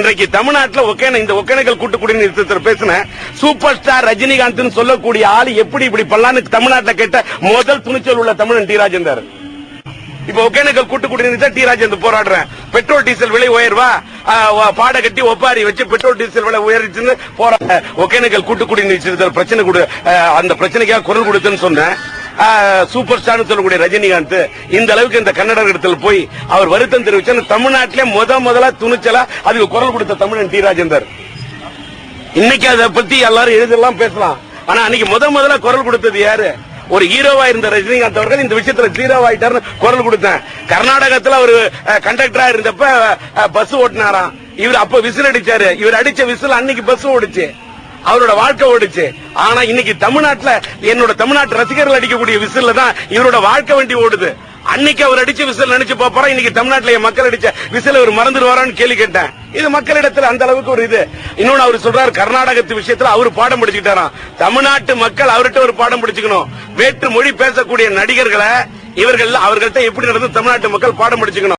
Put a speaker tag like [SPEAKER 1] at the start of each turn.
[SPEAKER 1] இன்றைக்கு தமிழ்நாட்டுல ஒகேன இந்த ஒகேனக்கல் கூட்டுக்குடி நிறுத்தத்தில் பேசின சூப்பர் ஸ்டார் ரஜினிகாந்த் சொல்லக்கூடிய ஆளு எப்படி இப்படி பண்ணலான்னு தமிழ்நாட்டில் கேட்ட முதல் துணிச்சல் உள்ள தமிழன் டி ராஜேந்தர். இப்ப ஒகேனக்கல் கூட்டுக்குடி நிறுத்த டி ராஜேந்தர் போராடுறேன். பெட்ரோல் டீசல் விலை உயர்வா? பாட கட்டி ஒப்பாரி வச்சு பெட்ரோல் டீசல் விலை உயர்ச்சுன்னு போராட ஒகேனக்கல் கூட்டுக்குடி குடிநீர் பிரச்சனை கொடு அந்த பிரச்சனைக்காக குரல் கொடுத்துன்னு சொன்னேன். சூப்பர் ஸ்டார் சொல்லக்கூடிய ரஜினிகாந்த் இந்த அளவுக்கு இந்த கன்னடர் போய் அவர் வருத்தம் தெரிவிச்சு தமிழ்நாட்டிலே முத முதலா துணிச்சலா அதுக்கு குரல் கொடுத்த தமிழன் டி ராஜேந்தர். இன்னைக்கு அதை பத்தி எல்லாரும் எழுதலாம் பேசலாம். ஆனா அன்னைக்கு முத முதல்ல குரல் கொடுத்தது யாரு? ஒரு ஹீரோவா இருந்த ரஜினிகாந்த் அவர்கள் இந்த விஷயத்துல ஜீரோ ஆயிட்டாருன்னு குரல் கொடுத்தேன். கர்நாடகத்துல ஒரு கண்டக்டரா இருந்தப்ப பஸ் ஓட்டினாராம். இவர் அப்ப விசில் அடிச்சாரு. இவர் அடிச்ச விசில் அன்னைக்கு பஸ் ஓடுச்சு. அவரோட வாழ்க்கை ஓடுச்சு. ஆனா இன்னைக்கு தமிழ்நாட்டுல என்னோட தமிழ்நாட்டு ரசிகர்கள் அடிக்கக்கூடிய விசில்ல தான் இவரோட வாழ்க்கை வண்டி ஓடுது. அன்னைக்கு அவர் அடிச்ச விசில் நினைச்சு பாப்போம் இன்னைக்கு தமிழ்நாட்டுல என் மக்கள் அடிச்ச விசில் அவர் மறந்துடுவாரான்னு கேள்வி கேட்டேன். இது மக்களிடத்துல அந்த அளவுக்கு ஒரு இது. இன்னொன்னு அவர் சொல்றாரு கர்நாடகத்து விஷயத்துல அவர் பாடம் படிச்சுக்கிட்டாராம் தமிழ்நாட்டு மக்கள் அவர்கிட்ட ஒரு பாடம் படிச்சுக்கணும். வேற்று மொழி பேசக்கூடிய நடிகர்களை இவர்கள் அவர்கள்ட்ட எப்படி நடந்து தமிழ்நாட்டு மக்கள் பாடம் படிச்சுக்கணும்?